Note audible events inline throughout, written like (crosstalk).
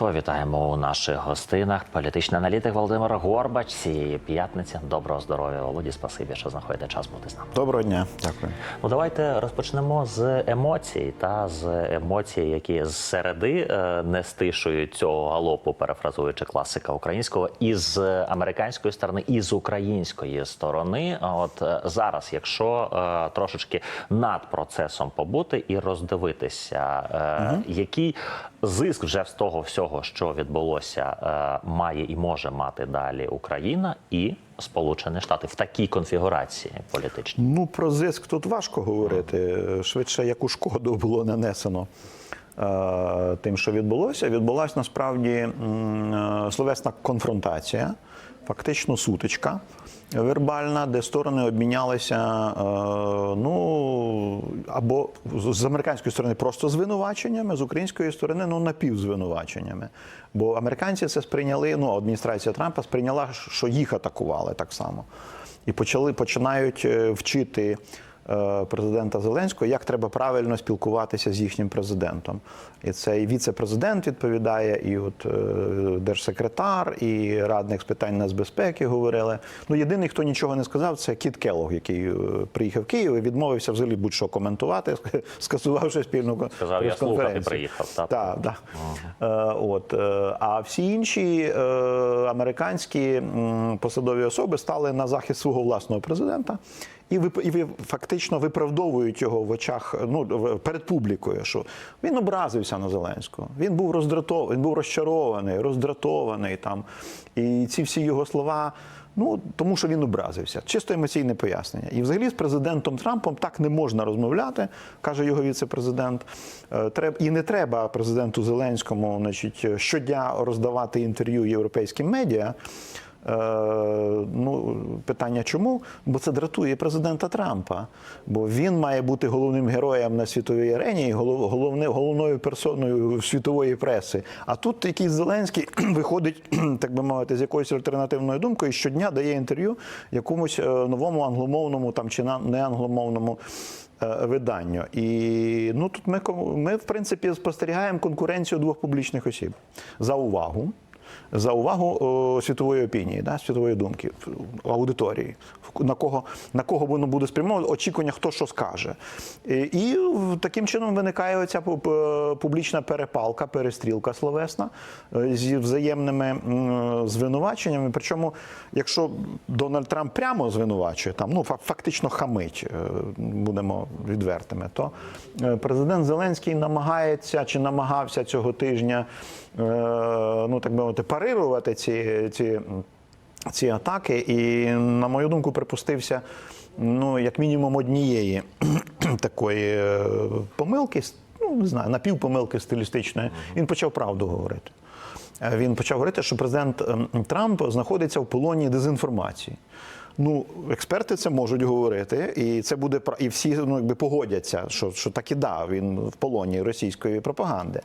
товариство. Вітаємо у наших гостинах. Політичний аналітик Володимир Горбач цієї п'ятниці. Доброго здоров'я, Володі. Спасибі, що знаходите час бути з нами. Доброго дня, дякую. Ну давайте розпочнемо з емоцій та з емоцій, які з середи е, не стишують цього галопу, перефразуючи класика українського, і з американської сторони, і з української сторони. От е, зараз, якщо е, трошечки над процесом побути і роздивитися, е, який зиск вже з того всього, що відбулося, е, має і може мати далі Україна і Сполучені Штати в такій конфігурації політичній. Ну про зиск тут важко говорити. Швидше, яку шкоду було нанесено е, тим, що відбулося. Відбулася насправді е, словесна конфронтація, фактично сутичка вербальна, де сторони обмінялися е, ну або з американської сторони просто звинуваченнями, з української сторони ну напівзвинуваченнями. Бо американці це сприйняли. Ну адміністрація Трампа сприйняла, що їх атакували так само, і почали починають е, вчити президента Зеленського, як треба правильно спілкуватися з їхнім президентом. І це і віце-президент відповідає, і от е, держсекретар, і радник з питань нацбезпеки говорили. Ну, єдиний, хто нічого не сказав, це Кіт Келлог, який е, приїхав в Київ і відмовився взагалі будь-що коментувати, (laughs) скасувавши спільну Сказав, я слухати приїхав, так? Так. Е, От, е, а всі інші е, американські посадові особи стали на захист свого власного президента. І ви і ви фактично виправдовують його в очах ну перед публікою, що він образився на Зеленського. Він був роздратований, він був розчарований, роздратований там. І ці всі його слова. Ну тому, що він образився, чисто емоційне пояснення. І взагалі з президентом Трампом так не можна розмовляти, каже його віце-президент. Е, і не треба президенту Зеленському, значить, щодня роздавати інтерв'ю європейським медіа. Е, ну, питання чому? Бо це дратує президента Трампа. Бо він має бути головним героєм на світовій арені і голов, головне, головною персоною світової преси. А тут якийсь Зеленський (clears throat) виходить, (clears throat) так би мовити, з якоюсь альтернативною думкою і щодня дає інтерв'ю якомусь е, новому англомовному там чи на- неангломовному е, виданню. І ну тут ми, ми в принципі спостерігаємо конкуренцію двох публічних осіб за увагу. За увагу світової опінії, да, світової думки, аудиторії, на кого, на кого воно буде спрямовано, очікування, хто що скаже. І, і таким чином виникає оця публічна перепалка, перестрілка словесна е, зі взаємними звинуваченнями. Причому, якщо Дональд Трамп прямо звинувачує, там, ну, фактично хамить, е, будемо відвертими, то е, президент Зеленський намагається чи намагався цього тижня е, ну так би мовити, парирувати ці, ці, ці атаки, і, на мою думку, припустився ну, як мінімум однієї (clears throat) такої е, помилки, ну не знаю, напівпомилки стилістичної. Він почав правду говорити. Е, Він почав говорити, що президент ем, Трамп знаходиться в полоні дезінформації. Ну, експерти це можуть говорити, і це буде і всі ну, якби погодяться, що, що так і да, він в полоні російської пропаганди.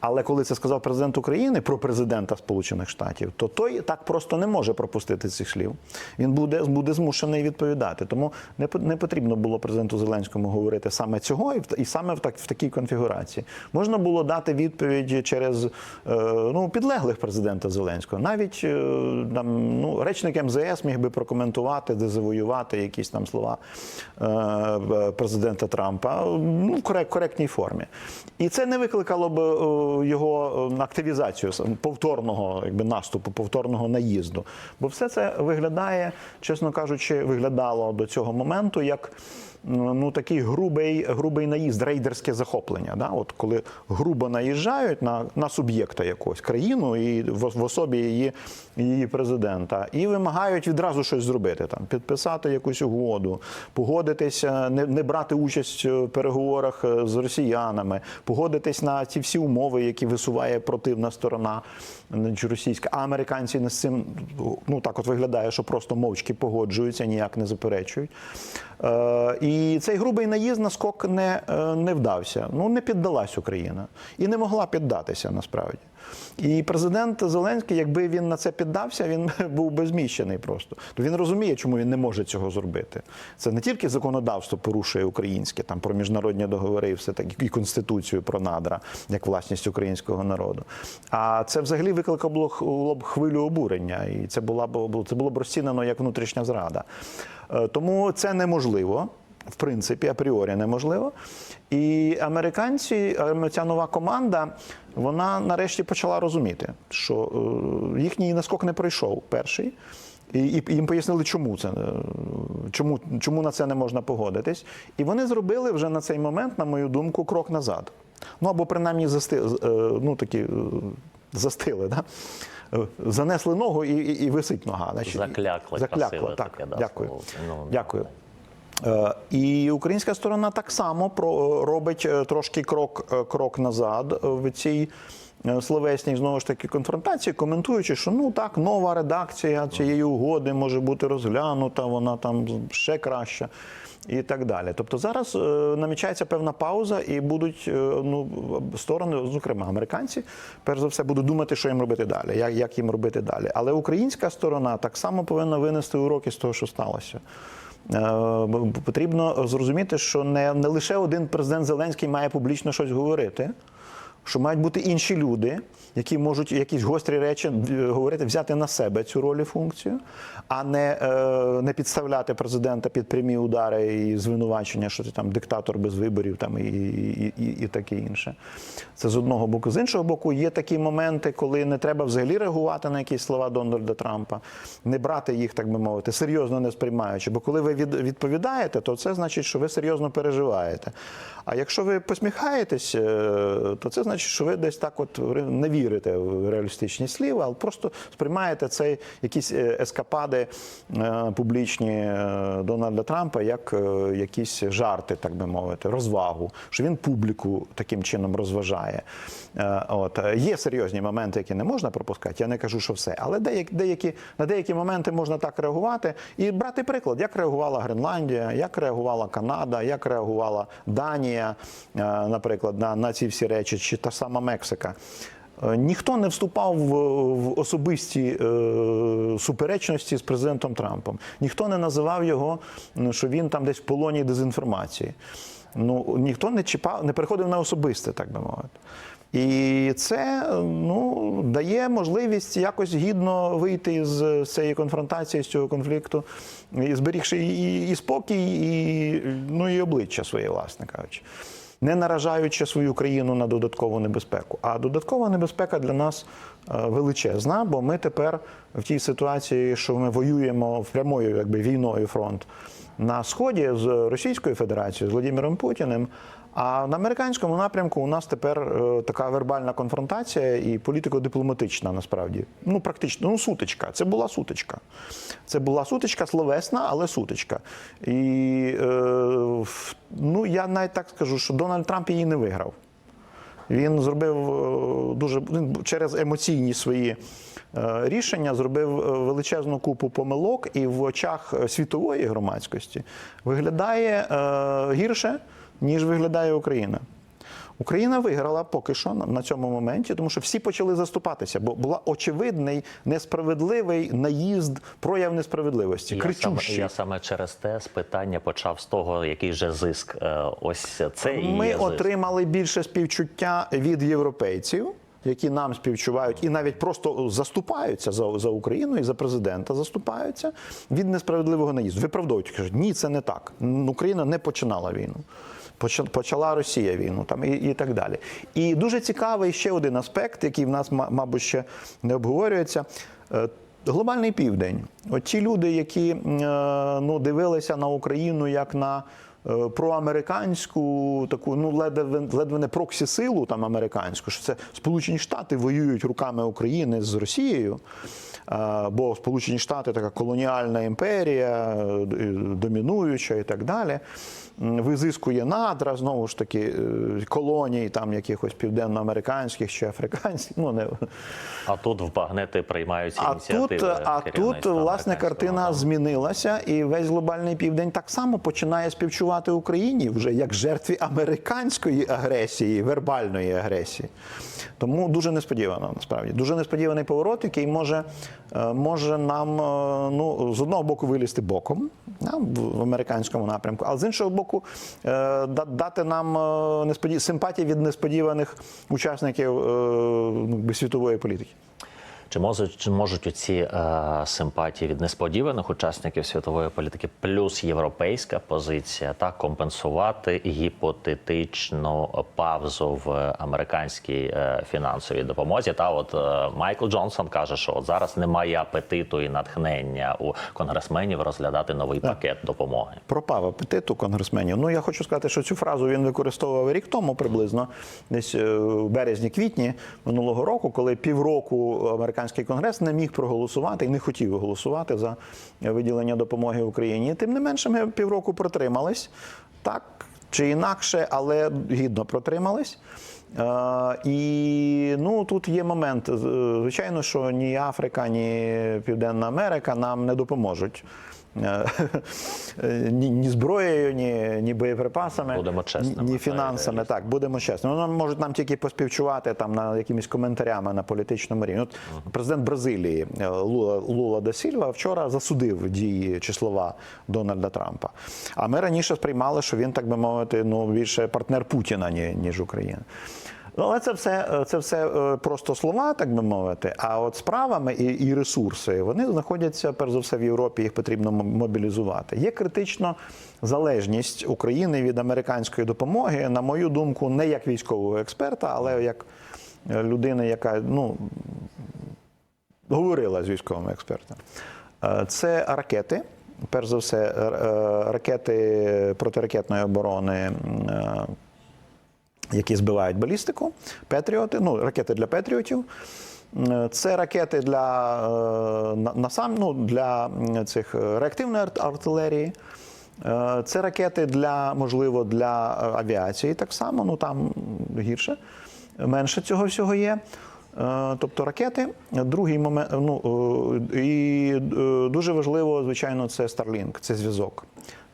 Але коли це сказав президент України про президента Сполучених Штатів, то той так просто не може пропустити цих слів. Він буде, буде змушений відповідати. Тому не, не потрібно було президенту Зеленському говорити саме цього і, і саме в, так, в такій конфігурації. Можна було дати відповідь через е, ну, підлеглих президента Зеленського. Навіть е, там, ну, речник МЗС міг би прокоментувати, де завоювати якісь там слова е, президента Трампа ну, в корек- коректній формі. І це не викликало б його е, активізацію повторного якби, наступу, повторного наїзду. Бо все це виглядає, чесно кажучи, виглядало до цього моменту як. Ну, такий грубий, грубий наїзд, рейдерське захоплення. Да? От коли грубо наїжджають на, на суб'єкта якогось країну і в, в особі її, її президента, і вимагають відразу щось зробити, там підписати якусь угоду, погодитися, не, не брати участь в переговорах е, з росіянами, погодитись на ці всі умови, які висуває противна сторона російська. А американці не з цим ну так от виглядає, що просто мовчки погоджуються, ніяк не заперечують. Е, і цей грубий наїзд на скок не, е, не вдався. Ну не піддалась Україна і не могла піддатися насправді. І президент Зеленський, якби він на це піддався, він (laughs) був би зміщений просто. То він розуміє, чому він не може цього зробити. Це не тільки законодавство порушує українське, там про міжнародні договори і все так, і конституцію про надра як власність українського народу. А це взагалі викликало б хвилю обурення, і це була б це було б розцінено як внутрішня зрада. Е, Тому це неможливо. В принципі, апріорі неможливо. І американці, е, ця нова команда, вона нарешті почала розуміти, що е, їхній наскок не пройшов перший. І, їм пояснили, чому це е, чому, чому на це не можна погодитись. І вони зробили вже на цей момент, на мою думку, крок назад. Ну або принаймні засти, е, ну, такі, застили. Да? Занесли ногу і, і, і висить нога. Значить, Заклякли, Заклякла, красиве так. таке, да, дякую. Ну, Дякую. Е, І українська сторона так само робить е, трошки крок, е, крок назад в цій словесній знову ж таки конфронтації, коментуючи, що ну так, нова редакція цієї угоди може бути розглянута, вона там ще краща. І так далі. Тобто зараз е, намічається певна пауза, і будуть е, ну, сторони, зокрема американці, перш за все, будуть думати, що їм робити далі, як, як їм робити далі. Але українська сторона так само повинна винести уроки з того, що сталося. Е, Потрібно зрозуміти, що не, не лише один президент Зеленський має публічно щось говорити, що мають бути інші люди, які можуть якісь гострі речі е, говорити, взяти на себе цю роль і функцію, а не, е, не підставляти президента під прямі удари і звинувачення, що ти там диктатор без виборів там, і, і, і, і таке інше. Це з одного боку. З іншого боку, є такі моменти, коли не треба взагалі реагувати на якісь слова Дональда Трампа, не брати їх, так би мовити, серйозно не сприймаючи. Бо коли ви відповідаєте, то це значить, що ви серйозно переживаєте. А якщо ви посміхаєтесь, е, то це значить, що ви десь так от не вірите в реалістичні слів, а просто сприймаєте цей якісь е, ескапади е, публічні е, Дональда Трампа як якісь жарти, так би мовити, розвагу, що він публіку таким чином розважає. От є серйозні моменти, які не можна пропускати. Я не кажу, що все, але деякі, деякі на деякі моменти можна так реагувати і брати приклад, як реагувала Гренландія, як реагувала Канада, як реагувала Данія, наприклад, на, на ці всі речі, та сама Мексика. Е, Ніхто не вступав в, особисті е, суперечності з президентом Трампом. Ніхто не називав його, що він там десь в полоні дезінформації. Ну ніхто не чіпав, не переходив на особисте, так би мовити. І це ну, дає можливість якось гідно вийти з цієї конфронтації, з цього конфлікту, і зберігши і, і спокій, і, ну, і обличчя своє, власне кажучи не наражаючи свою країну на додаткову небезпеку. А додаткова небезпека для нас е, величезна, бо ми тепер в тій ситуації, що ми воюємо прямою якби, війною фронт на сході з Російською Федерацією, з Володимиром Путіним. А на американському напрямку у нас тепер е, така вербальна конфронтація і політико-дипломатична насправді. Ну, практично, ну, сутичка. Це була сутичка. Це була сутичка словесна, але сутичка. І е, ну, я навіть так скажу, що Дональд Трамп її не виграв. Він зробив е, дуже через емоційні свої рішення, зробив величезну купу помилок, і в очах світової громадськості виглядає гірше, ніж виглядає Україна. Україна виграла поки що на- цьому моменті, тому що всі почали заступатися, бо була очевидний несправедливий наїзд, прояв несправедливості. Я саме, я саме через те з питання почав з того, який же зиск. Е, Ось це і Ми є зиск. отримали більше співчуття від європейців, які нам співчувають і навіть просто заступаються за, за Україну і за президента заступаються від несправедливого наїзду. Виправдовують кажуть, ні, це не так. Україна не починала війну. Поча- Почала Росія війну там і, і так далі. І дуже цікавий ще один аспект, який в нас, мабуть, ще не обговорюється. Е, Глобальний південь. От ті люди, які е, ну, дивилися на Україну як на е, проамериканську таку, ну ледве ледве не проксі силу там американську, що це Сполучені Штати воюють руками України з Росією. Бо Сполучені Штати така колоніальна імперія, домінуюча і так далі. Визискує надра, знову ж таки, е, колоній там якихось південноамериканських чи африканських. Ну, не, А тут в багнети приймаються а ініціативи. тут, а тут власне картина змінилася, і весь глобальний південь так само починає співчувати Україні вже як жертві американської агресії, вербальної агресії. Тому дуже несподівано, насправді дуже несподіваний поворот, який може, е, може нам е, ну з одного боку вилізти боком в американському напрямку, а з іншого боку, е, да- дати нам е, несподі- симпатії від несподіваних учасників е, ну, світової політики. Чи можуть, чи можуть оці е, симпатії від несподіваних учасників світової політики, плюс європейська позиція, та компенсувати гіпотетичну павзу в американській е, фінансовій допомозі? Та от е, Майкл Джонсон каже, що от зараз немає апетиту і натхнення у конгресменів розглядати новий пакет допомоги. пропав апетит у конгресменів. Ну я хочу сказати, що цю фразу він використовував рік тому приблизно, десь е, в березні-квітні минулого року, коли півроку американський конгрес не міг проголосувати і не хотів голосувати за виділення допомоги Україні. Тим не менше, ми півроку протримались так чи інакше, але гідно протримались. Е, і ну тут є момент. Звичайно, що ні Африка, ні Південна Америка нам не допоможуть. Е, (laughs) Ні, ні зброєю, ні, ні боєприпасами, Будемо чесними, ні та, фінансами. Так, будемо чесними. Вони можуть нам тільки поспівчувати там на якимись коментарями на політичному рівні. От президент Бразилії е, Лула, Лула да Сільва вчора засудив дії чи слова Дональда Трампа. А ми раніше сприймали, що він, так би мовити, ну більше партнер Путіна, ні- ніж Україна. Ну, але це все, це все е, просто слова, так би мовити. А от справами і, і ресурси вони знаходяться перш за все в Європі. Їх потрібно мобілізувати. Є критично залежність України від американської допомоги, на мою думку, не як військового експерта, але як е, людини, яка ну говорила з військовими експертами. Е, Це ракети. Перш за все, е, е, ракети протиракетної оборони. Які збивають балістику, Петріоти, ну, ракети для Петріотів. Е, Це ракети для, е, на- сам, ну, для цих е, реактивної артилерії. Це ракети для, можливо, для авіації так само, ну там гірше, менше цього всього є. Е, Тобто ракети. Другий момент, ну е, і е, дуже важливо, звичайно, це Starlink, це зв'язок.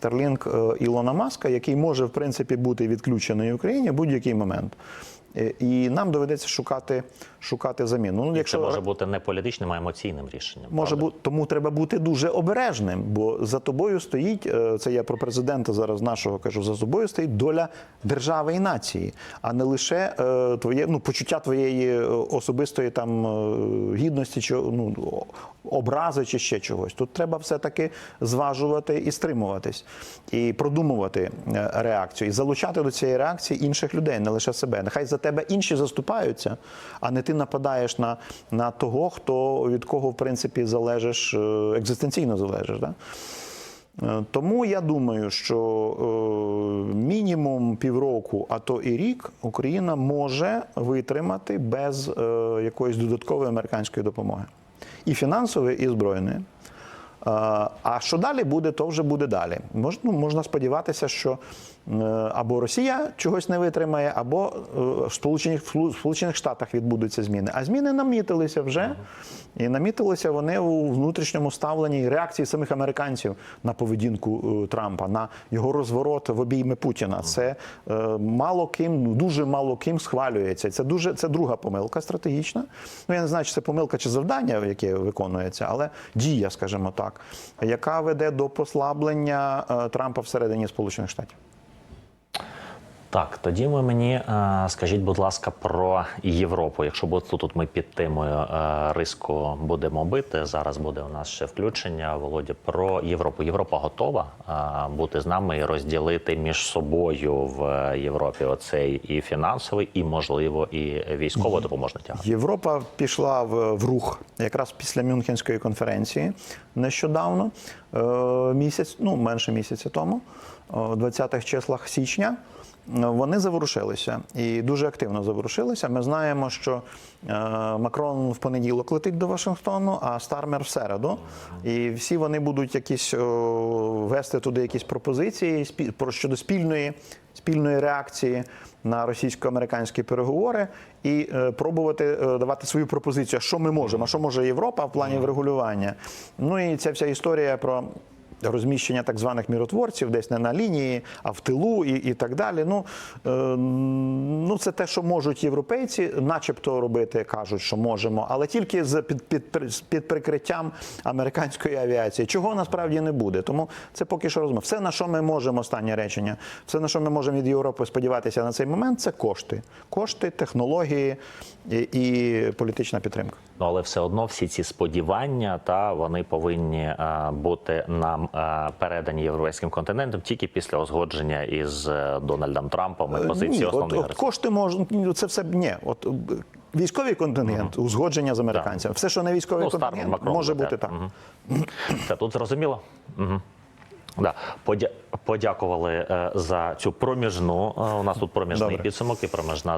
Starlink Ілона Маска, який може в принципі бути відключений в Україні в будь-який момент. Е, І нам доведеться шукати, шукати заміну. Ну, Це може бути не політичним, а емоційним рішенням. Може бути, тому треба бути дуже обережним, бо за тобою стоїть е, це я про президента зараз нашого кажу. За тобою стоїть доля держави і нації, а не лише е, твоє ну почуття твоєї особистої там гідності, чи ну образи, чи ще чогось. Тут треба все таки зважувати і стримуватись, і продумувати реакцію, і залучати до цієї реакції інших людей, не лише себе. Нехай за тебе інші заступаються, а не ти нападаєш на, на того, хто від кого в принципі залежиш е, екзистенційно залежиш. Да? Е, Тому я думаю, що е, мінімум півроку, а то і рік, Україна може витримати без е, якоїсь додаткової американської допомоги. І фінансової, і збройної. Е, А що далі буде, то вже буде далі. Мож, ну, можна сподіватися, що е, або Росія чогось не витримає, або е, в Сполучених, в Сполучених Штатах відбудуться зміни. А зміни намітилися вже. І намітилися вони у внутрішньому ставленні і реакції самих американців на поведінку Трампа, на його розворот в обійми Путіна. Це мало ким, ну, дуже мало ким схвалюється. Це дуже це друга помилка стратегічна. Ну я не знаю, чи це помилка чи завдання, яке виконується, але дія, скажімо так, яка веде до послаблення е, Трампа всередині Сполучених Штатів. Так, тоді ви мені е, скажіть, будь ласка, про Європу. Якщо тут, тут ми під темою е, риску будемо бити. Зараз буде у нас ще включення. Володя про Європу. Європа готова е, бути з нами і розділити між собою в Європі оцей і фінансовий, і можливо, і військово допоможний тягар. Європа пішла в, в рух якраз після Мюнхенської конференції нещодавно, місяць, ну менше місяця тому, в 20-х числах січня. Вони заворушилися і дуже активно заворушилися. Ми знаємо, що е, Макрон в понеділок летить до Вашингтону, а Стармер в середу. І всі вони будуть якісь вести туди якісь пропозиції про щодо спільної, спільної реакції на російсько-американські переговори і е, пробувати е, давати свою пропозицію, що ми можемо, а що може Європа в плані врегулювання. Ну і ця вся історія про розміщення так званих міротворців, десь не на лінії, а в тилу і, і так далі. Ну, е, ну, це те, що можуть європейці, начебто робити, кажуть, що можемо, але тільки з під, під, під прикриттям американської авіації, чого насправді не буде. Тому це поки що розмова. Все, на що ми можемо, останнє речення, все, на що ми можемо від Європи сподіватися на цей момент, це кошти. Кошти, технології і, і політична підтримка. Ну але все одно всі ці сподівання та вони повинні е, бути нам е, передані європейським континентом тільки після узгодження із е, Дональдом Трампом і позиції Ні, от, от кошти можуть, це все ні. От військовий контингент, узгодження з американцями. Все, що не військовий Ну, контингент, Макрон може бути так. Мгм. Це тут зрозуміло. Угу. Да. Подя... Подякували е, за цю проміжну. е, У нас тут проміжний Добре. підсумок і проміжна